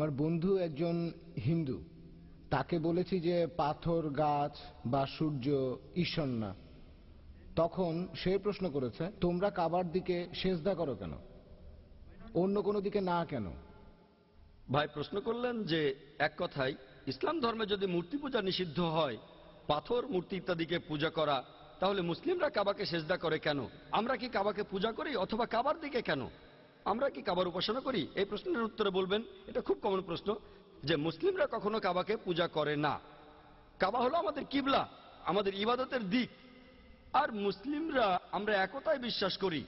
আমার বন্ধু একজন হিন্দু। তাকে বলেছি যে পাথর, গাছ বা সূর্য ঈশ্বর না। তখন সে প্রশ্ন করেছে, তোমরা কাবার দিকে সেজদা করো কেন? অন্য কোনো দিকে না কেন? ভাই, প্রশ্ন করলেন যে এক কথায়, ইসলাম ধর্মে যদি মূর্তি পূজা নিষিদ্ধ হয়, পাথর, মূর্তি ইত্যাদিকে পূজা করা, তাহলে মুসলিমরা কাবাকে সেজদা করে কেন? আমরা কি কাবাকে পূজা করি অথবা কাবার দিকে কেন? আমরা কি কাবার উপাসনা করি? এই প্রশ্নের উত্তরে বলবেন, এটা খুব কমন প্রশ্ন, যে মুসলিমরা কখনো কাবাকে পূজা করে না। কাবা হলো আমাদের কিবলা, আমাদের ইবাদতের দিক। আর মুসলিমরা আমরা একতায় বিশ্বাস করি।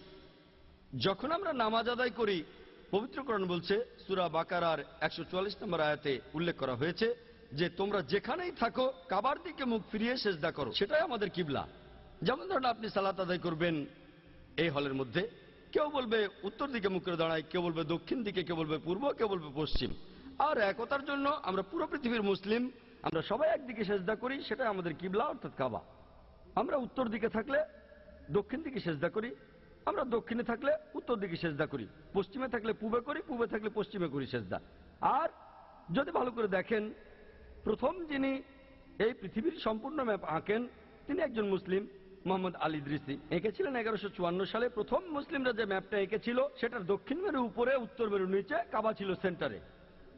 যখন আমরা নামাজ আদায় করি পবিত্রকরণ বলছে, সুরা বাকারার একশো চুয়াল্লিশ নম্বর আয়াতে উল্লেখ করা হয়েছে যে, তোমরা যেখানেই থাকো, কাবার দিকে মুখ ফিরিয়ে সেজদা করো। সেটাই আমাদের কিবলা। যেমন ধরুন আপনি সালাত আদায় করবেন এই হলের মধ্যে কেউ বলবে উত্তর দিকে মুখ করে দাঁড়ায়, কেউ বলবে দক্ষিণ দিকে, কেউ বলবে পূর্ব, কেউ বলবে পশ্চিম। আর একতার জন্য আমরা পুরো পৃথিবীর মুসলিম, আমরা সবাই একদিকে সেজদা করি সেটা আমাদের কিবলা অর্থাৎ কাবা। আমরা উত্তর দিকে থাকলে দক্ষিণ দিকে সেজদা করি, আমরা দক্ষিণে থাকলে উত্তর দিকে সেজদা করি, পশ্চিমে থাকলে পূবে করি, পূবে থাকলে পশ্চিমে করি সেজদা। আর যদি ভালো করে দেখেন, প্রথম যিনি এই পৃথিবীর সম্পূর্ণ ম্যাপ আঁকেন, তিনি একজন মুসলিম। মোহাম্মদ আলী দৃষ্টি। এঁকেছিলেন এগারোশো সালে প্রথম মুসলিমরা যে ম্যাপটা এঁকেছিল, সেটার দক্ষিণ মেরু উপরে, উত্তর মেরু নিচে, কাবা ছিল সেন্টারে।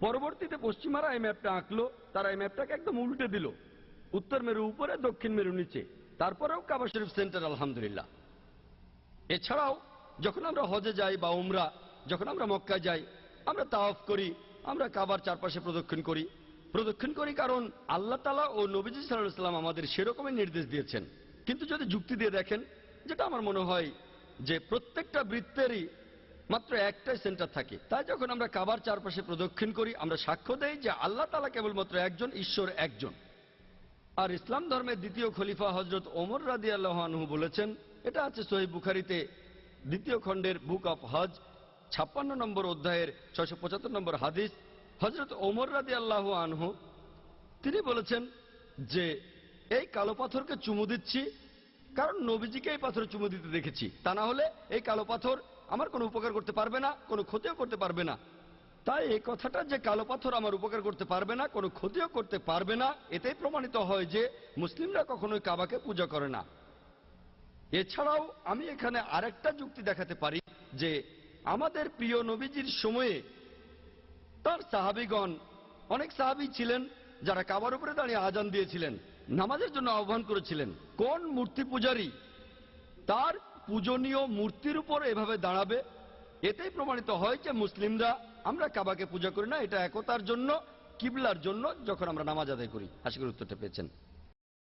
পরবর্তীতে পশ্চিমারা এই ম্যাপটা আঁকলো, তারা এই ম্যাপটাকে একদম উল্টে দিল। উত্তর মেরু উপরে, দক্ষিণ মেরু নিচে। তারপরেও কাবা শরীফ সেন্টার, আলহামদুলিল্লাহ। এছাড়াও, যখন আমরা হজে যাই বা উমরা, যখন আমরা মক্কায় যাই, আমরা তাওয়াফ করি, আমরা কাবার চারপাশে প্রদক্ষিণ করি। প্রদক্ষিণ করি কারণ আল্লাহ তালা ও নবীজি সাল্লাহ সাল্লাম আমাদের সেরকমই নির্দেশ দিয়েছেন। কিন্তু যদি যুক্তি দিয়ে দেখেন, যেটা আমার মনে হয় যে প্রত্যেকটা বৃত্তেরই মাত্র একটাই সেন্টার থাকে। তাই যখন আমরা কাবার চারপাশে প্রদক্ষিণ করি, আমরা সাক্ষ্য দেই যে আল্লাহ তালা কেবলমাত্র একজন, ঈশ্বর একজন। আর ইসলাম ধর্মের দ্বিতীয় খলিফা হজরত ওমর রাদি আল্লাহানহু বলেছেন, এটা আছে সহি বুখারিতে, দ্বিতীয় খণ্ডের বুক অফ হজ, ছাপ্পান্ন নম্বর অধ্যায়ের ছয়শো পঁচাত্তর নম্বর হাদিস। হজরত ওমর রাদি আল্লাহ আনহু, তিনি বলেছেন যে এই কালো পাথরকে চুমু দিচ্ছি, কারণ নবীজিকে এই পাথর চুমু দিতে দেখেছি। তা না হলে এই কালো পাথর আমার কোনো উপকার করতে পারবে না, কোনো ক্ষতিও করতে পারবে না। তাই এই কথাটা যে কালো পাথর আমার উপকার করতে পারবে না, কোনো ক্ষতিও করতে পারবে না, এতেই প্রমাণিত হয় যে মুসলিমরা কখনোই কাবাকে পূজা করে না। এছাড়াও আমি এখানে আরেকটা যুক্তি দেখাতে পারি যে আমাদের প্রিয় নবীজির সময়ে তার সাহাবিগণ, অনেক সাহাবি ছিলেন যারা কাবার উপরে দাঁড়িয়ে আজান দিয়েছিলেন, নামাজের জন্য আহ্বান করেছিলেন, কোন মূর্তি পূজারী? তার পূজনীয় মূর্তির উপর এভাবে দাঁড়াবে? এতেই প্রমাণিত হয় যে মুসলিমরা, আমরা কাবাকে পূজা করি না, এটা একতার জন্য, কিবলার জন্য, যখন আমরা নামাজ আদায় করি। আশা করি উত্তরটা পেয়েছেন।